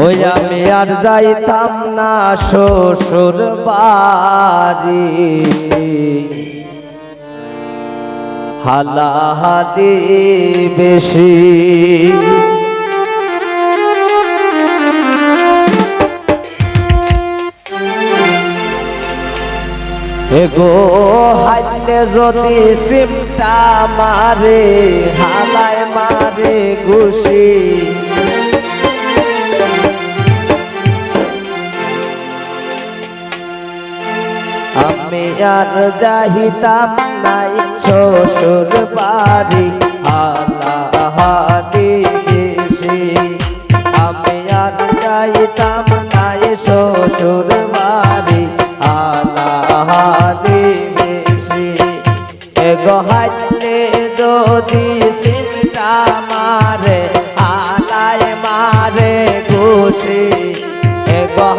ওই আমি আর যাইতাম না শ্বশুর বাড়ি। হালাহালি বেশি। এগো, হাইলে যদি সিমটা মারে, হালায় মারে ঘুষি। আমি আর যাহিতাম নাই শ্বশুর বাড়ি আল্লাহ দেশে আমি আর যাইতাম নাই শ্বশুর বাড়ি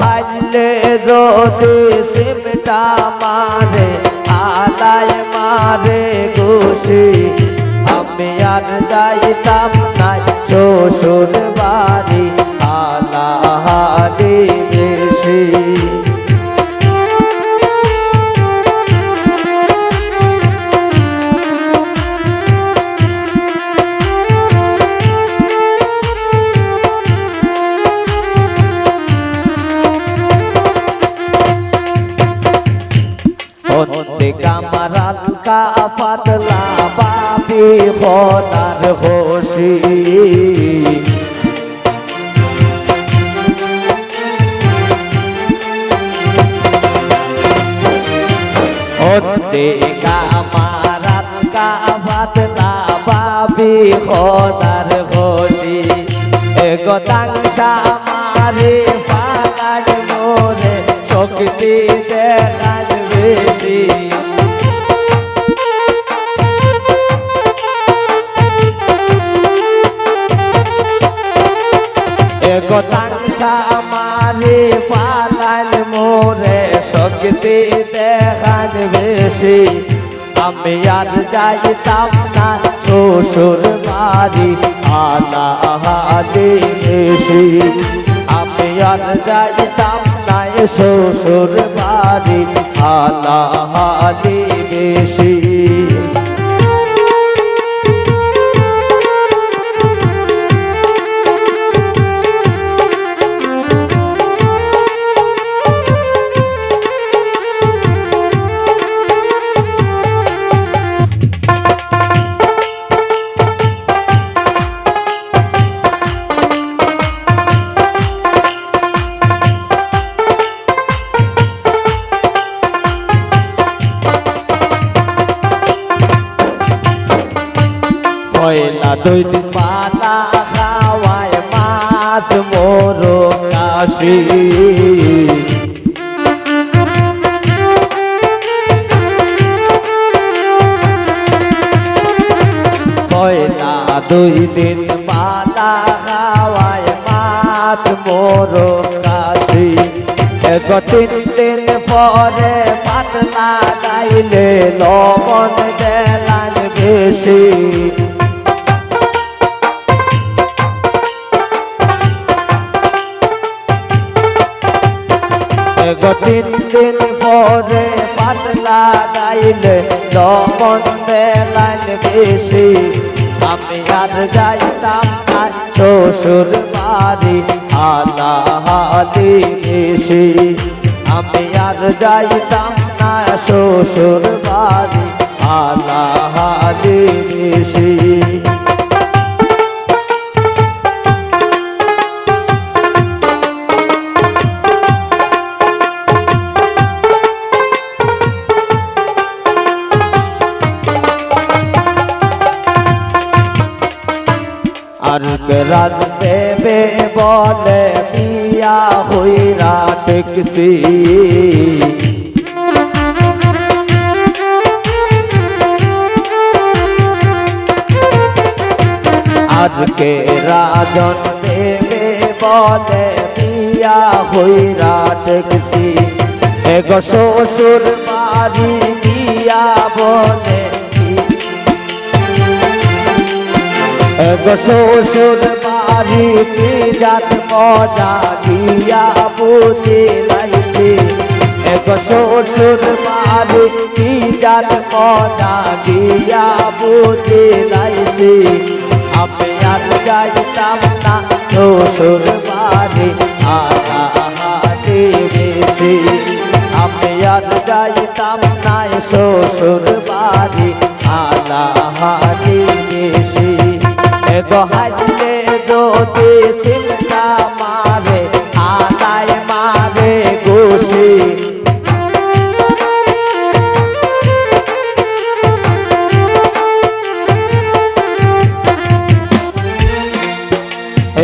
এগো হাইলে যদি সিমটা মারে আলায় মারে ঘুষি আমি আর যাইতাম না শ্বশুর বাড়ি হতে কামারাল কা পাতলা বাবি খোদার হোসি হতে কামারাল কা পাতলা বাবি খোদার হোসি এগো তাংসা মারে পালার মোরে শক্তি দেখার বেশি এগো তাংসা মারে পালার মোরে শক্তি দেখার বেশি আমি আর যাইতাম না শ্বশুর বাড়ি আলা হালি বেশি আমি আর যাইতাম না শ্বশুর বাড়ি আলা হালি বেশি। পয়লা দুই পালা খাওয়ায় মাছ মোর কাশি। পয়লা দুই দিন পালা খাওয়ায় মাছ মোর কাশি। এক তিন দিন পরে পাতলা গাইলে লবণ দেলান বেশি। তিন দিন পরে পাতলা গাইলে লবণ দেলান বেশি। আমি আর যাইতাম আর শ্বশুর বাড়ি বেশি। আমি আর যাইতাম না শ্বশুর রাজ দেবে বলে বিয়া হইরা টেকসি আজকে রাজন দেবে বলে বিয়া হইরা টেকসি এগো শ্বশুর বাড়ি বিয়া বলে এগো শ্বশুর বাড়ি বাড়ি কি জাত মজা গিয়া বুঝে লাইছে এক শ্বশুর বাড়ি কি জাত মজা গিয়া বুঝে লাইছে আমি আর যাইতাম না শ্বশুর বাড়ি আহা হাতে বেশি আমি আর যাইতাম না শ্বশুর এগো হাইলে যদি সিমটা মারে আদায় মারে ঘুষি।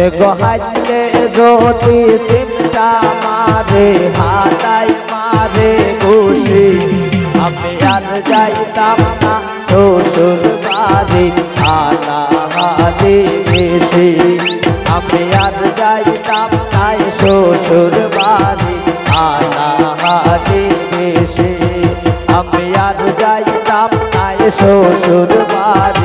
এগো হাইলে যদি সিমটা মারে হাদায় মারে ঘুষি। আমি আর যাইতাম না শ্বশুর বেশি আমি আর যাইতাম নাই শ্বশুর বাড়ি আলা হাতে বেশি আমি আর যাইতাম নাই শ্বশুর বাড়ি